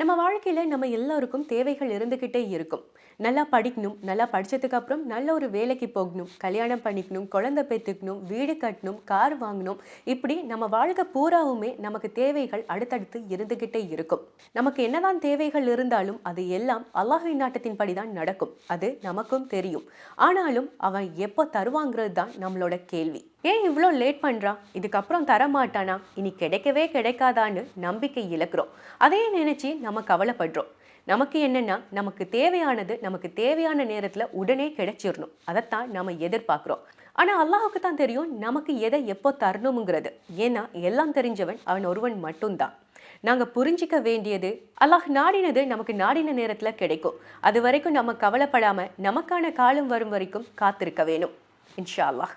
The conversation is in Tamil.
நம்ம வாழ்க்கையில் நம்ம எல்லாருக்கும் தேவைகள் இருந்துக்கிட்டே இருக்கும். நல்லா படிக்கணும் நல்லா படித்ததுக்கு அப்புறம் நல்ல ஒரு வேலைக்கு போகணும் கல்யாணம் பண்ணிக்கணும் குழந்தை பெற்றுக்கணும் வீடு கட்டணும் கார் வாங்கணும். இப்படி நம்ம வாழ்க்கை பூராவுமே நமக்கு தேவைகள் அடுத்தடுத்து இருந்துக்கிட்டே இருக்கும். நமக்கு என்னதான் தேவைகள் இருந்தாலும் அது எல்லாம் அல்லாஹின் நாட்டத்தின்படி தான் நடக்கும். அது நமக்கும் தெரியும். ஆனாலும் அவன் எப்போ தருவாங்கிறது தான் நம்மளோட கேள்வி. ஏன் இவ்வளோ லேட் பண்ணுறான் இதுக்கப்புறம் தர மாட்டானா இனி கிடைக்கவே கிடைக்காதான்னு நம்பிக்கை இழக்கிறோம். அதையே நினச்சி நம்ம கவலைப்படுறோம். நமக்கு என்னென்னா நமக்கு தேவையானது நமக்கு தேவையான நேரத்தில் உடனே கிடைச்சிடணும் அதைத்தான் நம்ம எதிர்பார்க்குறோம். ஆனால் அல்லாஹுக்கு தான் தெரியும் நமக்கு எதை எப்போ தரணுங்கிறது ஏன்னா எல்லாம் தெரிஞ்சவன் அவன் ஒருவன் மட்டும்தான். நாங்கள் புரிஞ்சிக்க வேண்டியது அல்லாஹ் நாடினது நமக்கு நாடின நேரத்தில் கிடைக்கும். அது வரைக்கும் நம்ம கவலைப்படாமல் நமக்கான காலம் வரும் வரைக்கும் காத்திருக்க வேணும். இன்ஷா அல்லாஹ்.